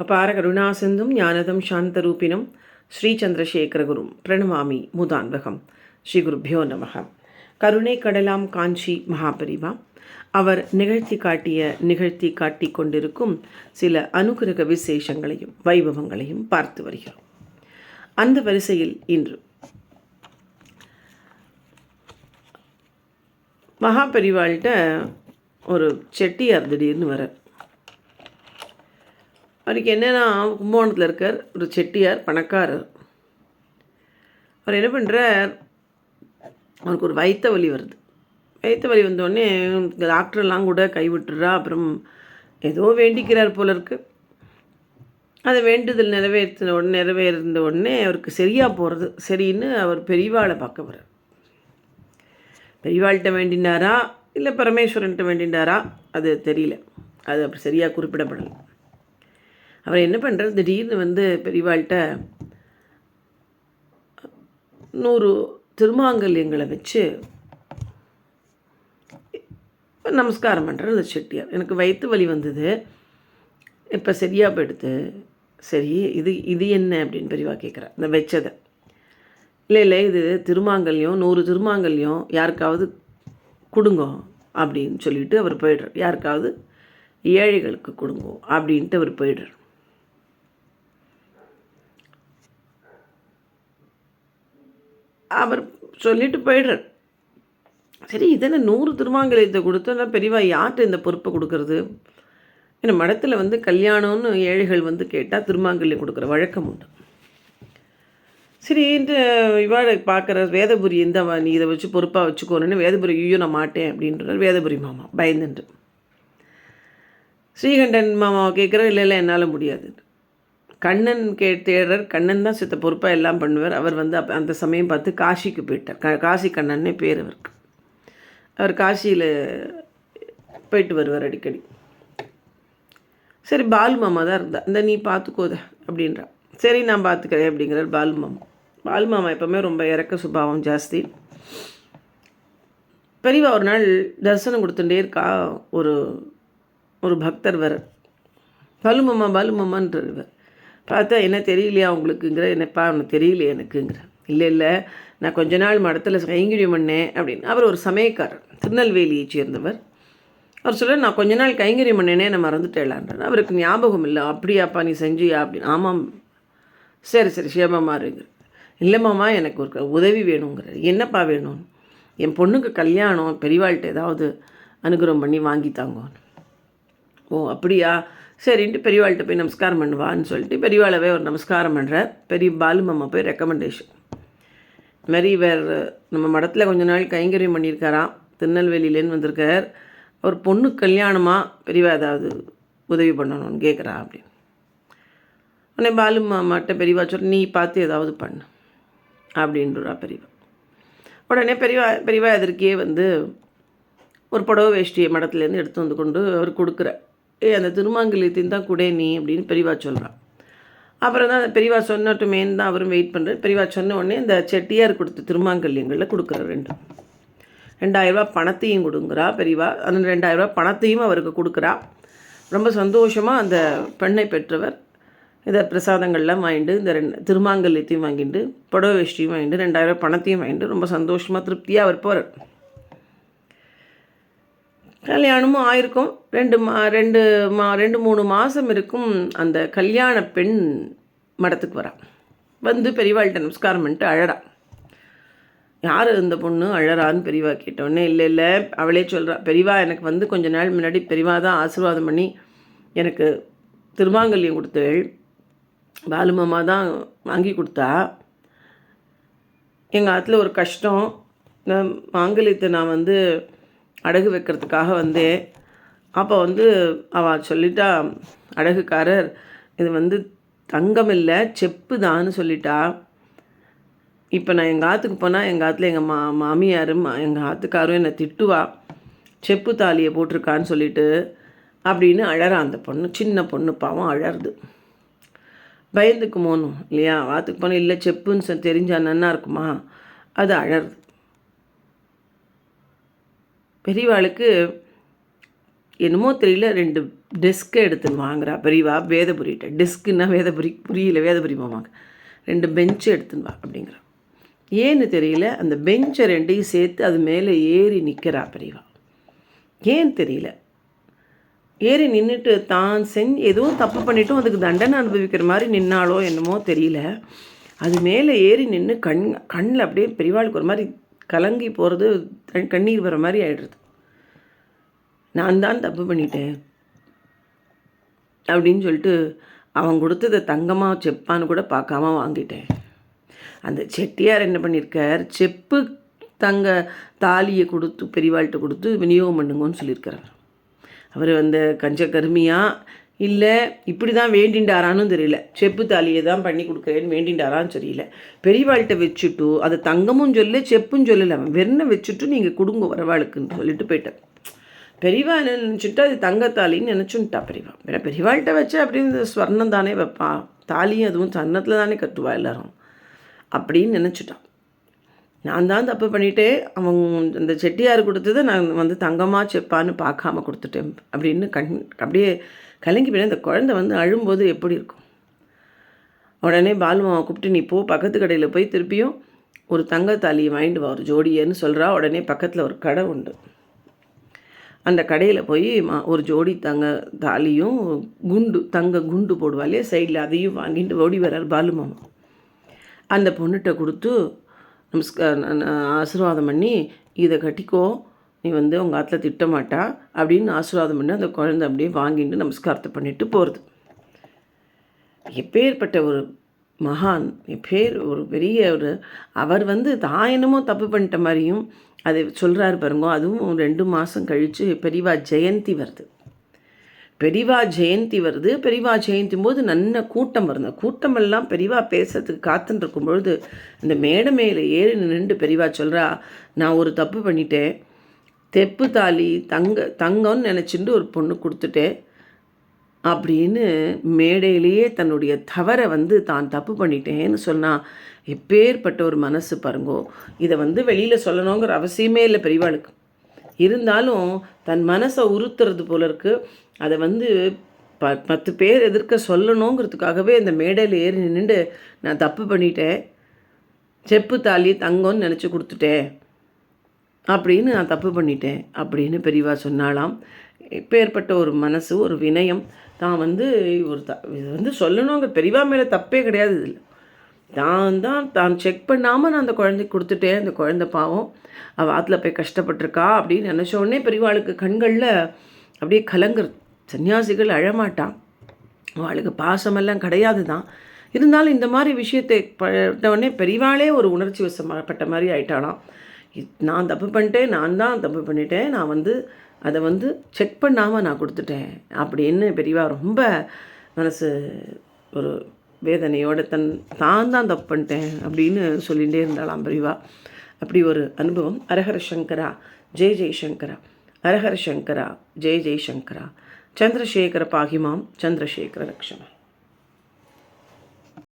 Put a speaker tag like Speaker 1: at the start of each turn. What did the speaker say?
Speaker 1: அபார கருணாசிந்தும் ஞானதம் சாந்தரூபினும் ஸ்ரீ சந்திரசேகரகுரும் பிரணமாமி முதான்வகம். ஸ்ரீ குருப்பியோ நமக. கருணை கடலாம் காஞ்சி மகாபரிவா. அவர் நிகழ்த்தி காட்டிய நிகழ்த்தி காட்டி கொண்டிருக்கும் சில அனுகிரக விசேஷங்களையும் வைபவங்களையும் பார்த்து வருகிறோம். அந்த வரிசையில் இன்று மகாபரிவாள்கிட்ட ஒரு செட்டியார் திடீர்னு வர அவருக்கு என்னென்னா கும்பகோணத்தில் இருக்கார் ஒரு செட்டியார் பணக்காரர். அவர் என்ன பண்ணுறார் அவருக்கு ஒரு வயிற்று வலி வருது. வயிற்று வலி வந்தோடனே டாக்டர்லாம் கூட கைவிட்டுறா அப்புறம் ஏதோ வேண்டிக்கிறார் போல இருக்கு. அதை வேண்டுதல் நிறைவேற்றின உடனே நிறைவேறிந்த உடனே அவருக்கு சரியாக போகிறது சரின்னு அவர் பெரியவாளை பார்க்க வர்றார் பெரியவாள்கிட்ட வேண்டினாரா? இல்லை பரமேஸ்வரன்கிட்ட வேண்டினாரா? அது தெரியல. அது அப்படி சரியாக குறிப்பிடப்படலை. அவர் என்ன பண்ணுறார் திடீர்னு வந்து பெரியவாள்கிட்ட நூறு திருமாங்கல்யங்களை வச்சு நமஸ்காரம் பண்ணுறேன் அந்த செட்டியார். எனக்கு வயிற்று வலி வந்தது. இப்போ சரியாக போயிடுது. சரி இது இது என்ன? அப்படின்னு பெரியவா கேட்குறா இந்த வச்சதை. இல்லை இல்லை இது திருமாங்கல்யம் நூறு திருமாங்கல்யம் யாருக்காவது கொடுங்கோ அப்படின்னு சொல்லிட்டு அவர் போயிடுறார். யாருக்காவது? ஏழைகளுக்கு கொடுங்கோ அப்படின்ட்டு அவர் போயிடுறார். அவர் சொல்லிட்டு போயிடுறார். சரி இதில் நூறு திருமாங்கலயத்தை கொடுத்தா பெரியவா யார்கிட்ட இந்த பொறுப்பை கொடுக்கறது? ஏன்னா மடத்தில் வந்து கல்யாணம்னு ஏழைகள் வந்து கேட்டால் திருமாங்கல்யம் கொடுக்குற வழக்கம் உண்டு. சரி இந்த இவாட பார்க்குற வேதபுரி இந்த நீ இதை வச்சு பொறுப்பாக வச்சுக்கோன்னு வேதபுரி ஐயோ நான் மாட்டேன் அப்படின்றார் வேதபுரி மாமா பயந்துட்டு ஸ்ரீகண்டன் மாமாவை கேட்குற இல்லை இல்லை என்னால் முடியாது. கண்ணன் கே தேடுறார் கண்ணன் தான் சித்த பொறுப்பாக எல்லாம் பண்ணுவார். அவர் வந்து அப் அந்த சமயம் பார்த்து காசிக்கு போயிட்டார். க காசி கண்ணன்னே பேர் அவருக்கு. அவர் காசியில் போயிட்டு வருவார் அடிக்கடி. சரி பாலு மாமா தான் இருந்தா. இந்த நீ பார்த்துக்கோத அப்படின்றா. சரி நான் பார்த்துக்கிறேன் அப்படிங்கிறார் பாலு மாமா. பாலு மாமா எப்போவுமே ரொம்ப இறக்க சுபாவம் ஜாஸ்தி. பெரியவா ஒரு நாள் தரிசனம் கொடுத்துட்டே இருக்கா ஒரு ஒரு பக்தர் வர. பாலு மாமா பாலு மாமான்றவர் பார்த்தா என்ன தெரியலையா உங்களுக்குங்கிற? என்னப்பா அவனுக்கு தெரியலையே எனக்குங்கிற. இல்லை இல்லை நான் கொஞ்ச நாள் மடத்தில் கைங்கரியம் பண்ணேன் அப்படின்னு. அவர் ஒரு சமயக்காரர் திருநெல்வேலியை சேர்ந்தவர். அவர் சொல்ல நான் கொஞ்ச நாள் கைங்கரியம் பண்ணேனே நான் மறந்துட்டேலான்றார் அவருக்கு ஞாபகம் இல்லை. அப்படியாப்பா நீ செஞ்சியா? அப்படின்னு. ஆமாம். சரி சரி சேமமாக இருங்க இல்லைம்மாம்மா எனக்கு ஒரு உதவி வேணுங்கிறார் என்னப்பா வேணும்? என் பொண்ணுக்கு கல்யாணம் பெரியவாள்கிட்ட ஏதாவது அனுகிரகம் பண்ணி வாங்கித்தாங்க ஓ அப்படியா? சரின்ட்டு பெரியவாள்கிட்ட போய் நமஸ்காரம் பண்ணுவான்னு சொல்லிட்டு பெரியவாளவே ஒரு நமஸ்காரம் பண்ணுறார் பெரிய பாலுமம்மா போய் ரெக்கமெண்டேஷன் மாதிரி வேறு நம்ம மடத்தில் கொஞ்ச நாள் கைங்கரியம் பண்ணியிருக்காராம். திருநெல்வேலியிலேருந்து வந்திருக்கார். ஒரு பொண்ணு கல்யாணமாக பெரியவா ஏதாவது உதவி பண்ணணும்னு கேட்குறா அப்படின்னு. உடனே பாலு மாமாட்ட பெரியவா சொல்ல நீ பார்த்து ஏதாவது பண்ணு அப்படின்றா பெரியவா. உடனே பெரியவா பெரியவா எதற்கே வந்து ஒரு புடவை வேஷ்டியை மடத்துலேருந்து எடுத்து வந்து கொண்டு அவர் கொடுக்குற ஏ அந்த திருமாங்கல்யத்தின் தான் குடே நீ அப்படின்னு பெரியவா சொல்கிறான் அப்புறம் தான் அந்த பெரியவா சொன்னட்டுமேன்னு தான் அவரும் வெயிட் பண்ணுறாரு பெரியவா சொன்ன உடனே இந்த செட்டியார் கொடுத்த திருமாங்கல்யங்களில் கொடுக்குறாரு ரெண்டு. ரெண்டாயிரரூபா பணத்தையும் கொடுங்குறா பெரியவா. அந்த ரெண்டாயிரரூபா பணத்தையும் அவருக்கு கொடுக்குறா. ரொம்ப சந்தோஷமாக அந்த பெண்ணை பெற்றவர் இதை பிரசாதங்கள்லாம் வாங்கிட்டு இந்த ரெண்டு திருமாங்கல்யத்தையும் வாங்கிட்டு புடவை வேஷ்டியும் வாங்கிட்டு ரெண்டாயிரரூபா பணத்தையும் வாங்கிட்டு ரொம்ப சந்தோஷமாக திருப்தியாக அவர் போகிறார் கல்யாணமும் ஆயிருக்கும். ரெண்டு மா ரெண்டு மா ரெண்டு மூணு மாதம் இருக்கும் அந்த கல்யாண பெண் மடத்துக்கு வரான் வந்து பெரியவாள்கிட்ட நமஸ்காரம் பண்ணிட்டு அழறா. யார் இந்த பொண்ணு? அழறான்னு பெரியவா கேட்டோடனே இல்லை இல்லை. அவளே சொல்கிறா பெரியவா எனக்கு வந்து கொஞ்ச நாள் முன்னாடி பெரியவா தான் ஆசீர்வாதம் பண்ணி எனக்கு திருமாங்கல்யம் கொடுத்தேள் பாலுமாமா தான் வாங்கி கொடுத்தா. எங்கள் ஆற்றுல ஒரு கஷ்டம். மாங்கல்யத்தை நான் வந்து அடகு வைக்கிறதுக்காக வந்தேன். அப்போ வந்து அவள் சொல்லிட்டா அடகுக்காரர் இது வந்து தங்கம் இல்லை செப்பு தான்னு சொல்லிட்டா. இப்போ நான் எங்கள் ஆற்றுக்கு போனால் எங்கள் ஆற்றுல எங்கள் மா மாமியாரும் எங்கள் ஆற்றுக்காரும் என்னை திட்டுவா. செப்பு தாலியை போட்டிருக்கான்னு சொல்லிட்டு அப்படின்னு அழறா அந்த பொண்ணு. சின்ன பொண்ணு பாவம் அழறுது. பயந்துக்கு போகணும் இல்லையா? ஆற்றுக்கு போனால் இல்லை செப்புன்னு தெரிஞ்சா நன்னா இருக்குமா? அது அழறுது. பெரியவாளுக்கு என்னமோ தெரியல ரெண்டு டெஸ்க்கை எடுத்துன்னு வாங்குறா. பெரியவா வேதபுரிகிட்ட. டெஸ்க்குன்னா வேதபுரி புரியல வேதபுரி மாமாங்க ரெண்டு பெஞ்சு எடுத்துன்னு வா அப்படிங்கிறா. ஏன்னு தெரியல அந்த பெஞ்சை ரெண்டையும் சேர்த்து அது மேலே ஏறி நிற்கிறா பெரியவா. ஏன்னு தெரியல. ஏறி நின்றுட்டு தான் செஞ்சு எதுவும் தப்பு பண்ணிட்டும் அதுக்கு தண்டனை அனுபவிக்கிற மாதிரி நின்னாலோ என்னமோ தெரியல. அது மேலே ஏறி நின்று கண் கண்ணில் அப்படியே பெரியவாளுக்கு ஒரு மாதிரி கலங்கி போகிறது கண்ணீர் வர மாதிரி ஆகிடுறது நான் தான் தப்பு பண்ணிட்டேன். அப்படின்னு சொல்லிட்டு அவன் கொடுத்ததை தங்கமாக செப்பான்னு கூட பார்க்காம வாங்கிட்டேன். அந்த செட்டியார் என்ன பண்ணியிருக்கார் செப்பு தங்க தாலியை கொடுத்து பெரியவாள்கிட்ட கொடுத்து விநியோகம் பண்ணுங்கன்னு சொல்லியிருக்கிறார். அவர் அந்த கஞ்ச கருமியாக இல்லை இப்படி தான் வேண்டிண்டாரான்னு தெரியல. செப்பு தாலியை தான் பண்ணி கொடுக்குறேன்னு வேண்டின்டாரான்னு தெரியல. பெரியவாள்கிட்ட வச்சுட்டு அது தங்கமும் சொல்லல செப்பும் சொல்லலை. அவன் வெறுனை வச்சுட்டு நீங்கள் கொடுங்க வரவாளுக்குன்னு சொல்லிட்டு போயிட்டேன். பெரியவா என்ன நினச்சிட்டு? அது தங்கத்தாலின்னு நினச்சுன்ட்டா பெரியவா. ஏன்னா பெரியவாள்கிட்ட வச்சு அப்படின்னு ஸ்வர்ணம் தானே வைப்பான் தாலியும் அதுவும் சன்னத்தில் தானே கட்டுவா எல்லாரும். அப்படின்னு நினச்சிட்டான். நான் தான் தப்பு பண்ணிட்டே அவங்க அந்த செட்டியார் கொடுத்தது நான் வந்து தங்கமாக செப்பான்னு பார்க்காம கொடுத்துட்டேன் அப்படின்னு கண் அப்படியே கலங்கி போய் அந்த குழந்தை வந்து அழும்போது எப்படி இருக்கும்? உடனே பாலுமாவை கூப்பிட்டு நீ போ பக்கத்து கடையில் போய் திருப்பியும் ஒரு தங்க தாலியை வாங்கிட்டு வா ஒரு ஜோடியன்னு சொல்கிறா உடனே பக்கத்தில் ஒரு கடை உண்டு. அந்த கடையில் போய் மா ஒரு ஜோடி தங்க தாலியும் குண்டு தங்க குண்டு போடுவா இல்லையா? சைடில் அதையும் வாங்கிட்டு ஓடி வர்றார் பாலுமாமா. அந்த பொண்ணுகிட்ட கொடுத்து நமஸ்கார ஆசீர்வாதம் பண்ணி இதை கட்டிக்கோ. நீ வந்து உங்கள் ஆற்றுல திட்டமாட்டா அப்படின்னு ஆசீர்வாதம் பண்ணி அந்த குழந்தை அப்படியே வாங்கிட்டு நமஸ்காரத்தை பண்ணிட்டு போகிறது எப்பேற்பட்ட ஒரு மகான் எப்பேர் ஒரு பெரிய ஒரு அவர் வந்து தான் என்னமோ தப்பு பண்ணிட்ட மாதிரியும் அதை சொல்கிறாரு பாருங்க. அதுவும் ரெண்டு மாதம் கழித்து பெரியவா ஜெயந்தி வருது. பெரிவா ஜெயந்தி வருது. பெரிவா ஜெயந்தி போது நல்ல கூட்டம் வருது. கூட்டமெல்லாம் பெரிவா பேசுறதுக்கு காத்துன்னு இருக்கும் பொழுது இந்த மேடை மேலே ஏறி நின்று பெரிவா சொல்கிறா நான் ஒரு தப்பு பண்ணிட்டேன். தெப்பு தாலி தங்க தங்கம்னு நினச்சிட்டு ஒரு பொண்ணு கொடுத்துட்டேன் அப்படின்னு மேடையிலேயே தன்னுடைய தவறை வந்து தான் தப்பு பண்ணிட்டேன்னு சொன்னால் எப்பேற்பட்ட ஒரு மனசு பாருங்கோ. இதை வந்து வெளியில் சொல்லணுங்கிற அவசியமே இல்லை பெரியவாளுக்கு. இருந்தாலும் தன் மனசை உறுத்துறது போல இருக்குது அதை வந்து ப பத்து பேர் எதிர்க்க சொல்லணுங்கிறதுக்காகவே இந்த மேடையில் ஏறி நின்று நான் தப்பு பண்ணிட்டேன். செப்பு தாலி தங்கம்னு நினச்சி கொடுத்துட்டேன். அப்படின்னு நான் தப்பு பண்ணிட்டேன் அப்படின்னு பெரியவா சொன்னாலாம் ஏற்பட்ட ஒரு மனசு ஒரு வினயம். தான் வந்து ஒரு த இது வந்து சொல்லணுங்க. பெரியவா மேலே தப்பே கிடையாது இதில். தான் தான் தான் செக் பண்ணாமல் நான் அந்த குழந்தைக்கு கொடுத்துட்டேன். அந்த குழந்தை பாவம். அவள் ஆற்றுல போய் கஷ்டப்பட்டிருக்கா அப்படின்னு நினச்ச உடனே பெரியவாளுக்கு கண்களில் அப்படியே கலங்குற சன்னியாசிகள் அழமாட்டான். அவளுக்கு பாசமெல்லாம் கிடையாது தான். இருந்தாலும் இந்த மாதிரி விஷயத்தை உடனே பெரியவாளே ஒரு உணர்ச்சி வசப்பட்ட மாதிரி ஆயிட்டாலாம் நான் தப்பு பண்ணிட்டேன் நான் தான் தப்பு பண்ணிட்டேன் நான் வந்து அதை வந்து செக் பண்ணாமல் நான் கொடுத்துட்டேன் அப்படின்னு பெரியவா ரொம்ப மனசு ஒரு வேதனையோட தன் தான் தான் தப்பு பண்ணிட்டேன் அப்படின்னு சொல்லிகிட்டே இருந்தாலாம் பெரியவா. அப்படி ஒரு அனுபவம். அரஹர சங்கரா ஜெய் ஜெய்சங்கரா அரஹர சங்கரா ஜெய் ஜெய்சங்கரா சந்திரசேகர பாகிமாம் சந்திரசேகர லக்ஷணம்